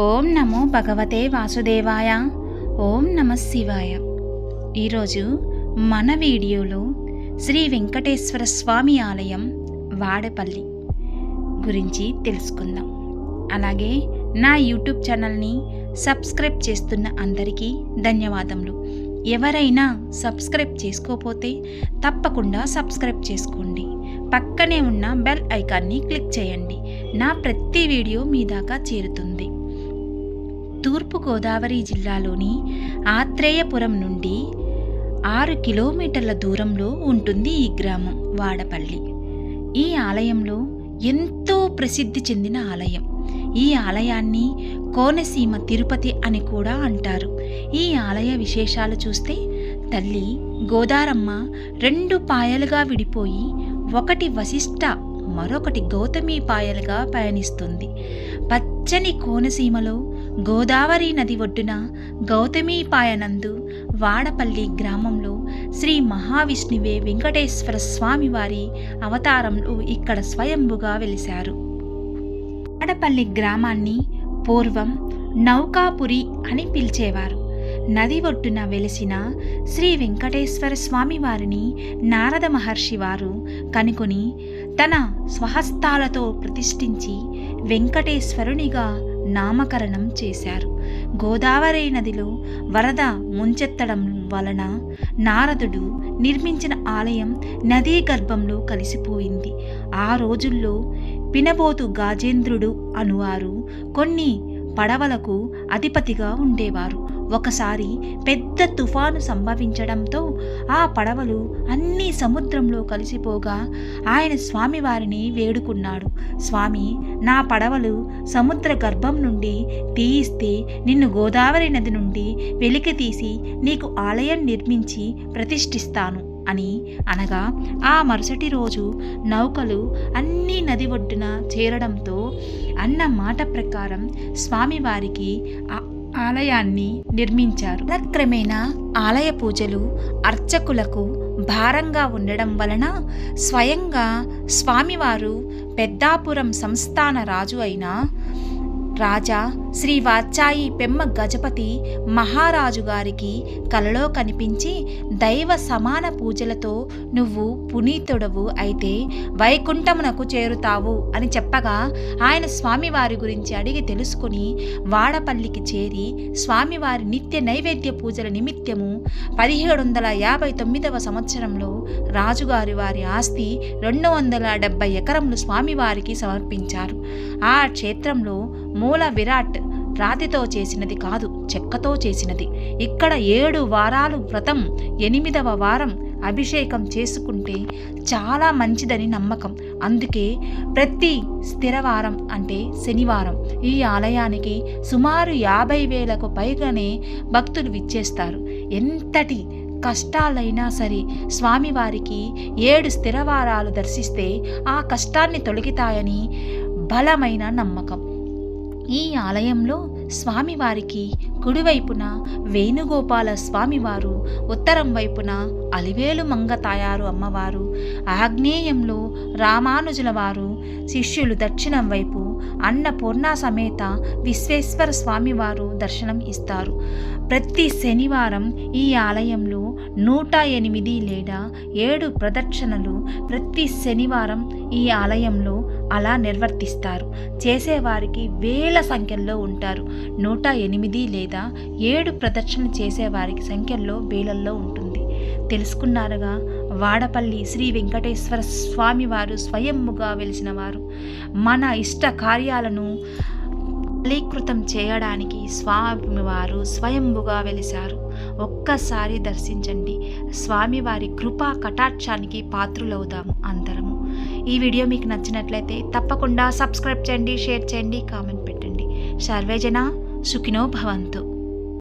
ఓం నమో భగవతే వాసుదేవాయ. ఓం నమ శివాయ. ఈరోజు మన వీడియోలో శ్రీ వెంకటేశ్వర స్వామి ఆలయం వాడపల్లి గురించి తెలుసుకుందాం. అలాగే నా యూట్యూబ్ ఛానల్ని సబ్స్క్రైబ్ చేస్తున్న అందరికీ ధన్యవాదములు. ఎవరైనా సబ్స్క్రైబ్ చేసుకోపోతే తప్పకుండా సబ్స్క్రైబ్ చేసుకోండి. పక్కనే ఉన్న బెల్ ఐకాన్ని క్లిక్ చేయండి. నా ప్రతి వీడియో మీ దాకా చేరుతుంది. తూర్పుగోదావరి జిల్లాలోని ఆత్రేయపురం నుండి ఆరు కిలోమీటర్ల దూరంలో ఉంటుంది ఈ గ్రామం వాడపల్లి. ఈ ఆలయంలో ఎంతో ప్రసిద్ధి చెందిన ఆలయం. ఈ ఆలయాన్ని కోనసీమ తిరుపతి అని కూడా అంటారు. ఈ ఆలయ విశేషాలు చూస్తే తల్లి గోదారమ్మ రెండు పాయలుగా విడిపోయి ఒకటి వశిష్ట మరొకటి గౌతమి పాయలుగా పయనిస్తుంది. పచ్చని కోనసీమలో గోదావరి నది ఒడ్డున గౌతమీపాయనందు వాడపల్లి గ్రామంలో శ్రీ మహావిష్ణువే వెంకటేశ్వర స్వామి వారి అవతారంలో ఇక్కడ స్వయంభుగా వెలిశారు. వాడపల్లి గ్రామాన్ని పూర్వం నౌకాపురి అని పిలిచేవారు. నది ఒడ్డున వెలిసిన శ్రీ వెంకటేశ్వర స్వామి వారిని నారద మహర్షి వారు కనుకొని తన స్వహస్తాలతో ప్రతిష్ఠించి వెంకటేశ్వరునిగా నామకరణం చేశారు. గోదావరి నదిలో వరద ముంచెత్తడం వలన నారదుడు నిర్మించిన ఆలయం నదీ గర్భంలో కలిసిపోయింది. ఆ రోజుల్లో పినబోతు గాజేంద్రుడు అనువారు కొన్ని పడవలకు అధిపతిగా ఉండేవారు. ఒకసారి పెద్ద తుఫాను సంభవించడంతో ఆ పడవలు అన్నీ సముద్రంలో కలిసిపోగా ఆయన స్వామివారిని వేడుకున్నాడు. స్వామి నా పడవలు సముద్ర గర్భం నుండి తీయిస్తే నిన్ను గోదావరి నది నుండి వెలికి తీసి నీకు ఆలయం నిర్మించి ప్రతిష్ఠిస్తాను అని అనగా ఆ మరుసటి రోజు నౌకలు అన్నీ నది ఒడ్డున చేరడంతో అన్న మాట ప్రకారం స్వామివారికి ఆ ఆలయాన్ని నిర్మించారు. కాలక్రమేణా ఆలయ పూజలు అర్చకులకు భారంగా ఉండడం వలన స్వయంగా స్వామివారు పెద్దాపురం సంస్థాన రాజు అయిన రాజా శ్రీ వాత్సాయి పెమ్మ గజపతి మహారాజు గారికి కలలో కనిపించి దైవ సమాన పూజలతో నువ్వు పునీతుడవు అయితే వైకుంఠమునకు చేరుతావు అని చెప్పగా ఆయన స్వామివారి గురించి అడిగి తెలుసుకుని వాడపల్లికి చేరి స్వామివారి నిత్య నైవేద్య పూజల నిమిత్తము పదిహేడు వందల యాభై తొమ్మిదవ సంవత్సరంలో రాజుగారి వారి ఆస్తి రెండు వందల డెబ్బై ఎకరములు స్వామివారికి సమర్పించారు. ఆ క్షేత్రంలో మూల విరాట్ రాతితో చేసినది కాదు చెక్కతో చేసినది. ఇక్కడ ఏడు వారాలు వ్రతం ఎనిమిదవ వారం అభిషేకం చేసుకుంటే చాలా మంచిదని నమ్మకం. అందుకే ప్రతి స్థిరవారం అంటే శనివారం ఈ ఆలయానికి సుమారు యాభై వేలకు పైగానే భక్తులు విచ్చేస్తారు. ఎంతటి కష్టాలైనా సరే స్వామివారికి ఏడు స్థిరవారాలు దర్శిస్తే ఆ కష్టాన్ని తొలగితాయని బలమైన నమ్మకం. ఈ ఆలయంలో స్వామివారికి కుడివైపున వేణుగోపాల స్వామివారు ఉత్తరం వైపున అలివేలు మంగ తాయారు అమ్మవారు ఆగ్నేయంలో రామానుజుల వారు శిష్యులు దక్షిణం వైపు అన్నపూర్ణ సమేత విశ్వేశ్వర స్వామివారు దర్శనం ఇస్తారు. ప్రతి శనివారం ఈ ఆలయంలో నూట ఎనిమిది లేదా ఏడు ప్రదక్షిణలు ప్రతి శనివారం ఈ ఆలయంలో అలా నిర్వర్తిస్తారు. చేసేవారికి వేల సంఖ్యల్లో ఉంటారు. నూట ఎనిమిది లేదా ఏడు ప్రదక్షిణ చేసేవారికి సంఖ్యల్లో వేలల్లో ఉంటుంది. తెలుసుకున్నారుగా? వాడపల్లి శ్రీ వెంకటేశ్వర స్వామివారు స్వయంముగా వెలిసిన వారు మన ఇష్ట కార్యాలను ఫలీకృతం చేయడానికి స్వామివారు స్వయంభుగా వెలిశారు. ఒక్కసారి దర్శించండి. స్వామివారి కృపా కటాక్షానికి పాత్రులవుదాము అందరము. ఈ వీడియో మీకు నచ్చినట్లయితే తప్పకుండా సబ్స్క్రైబ్ చేయండి షేర్ చేయండి కామెంట్ పెట్టండి. సర్వేజన సుఖినో భవంతు.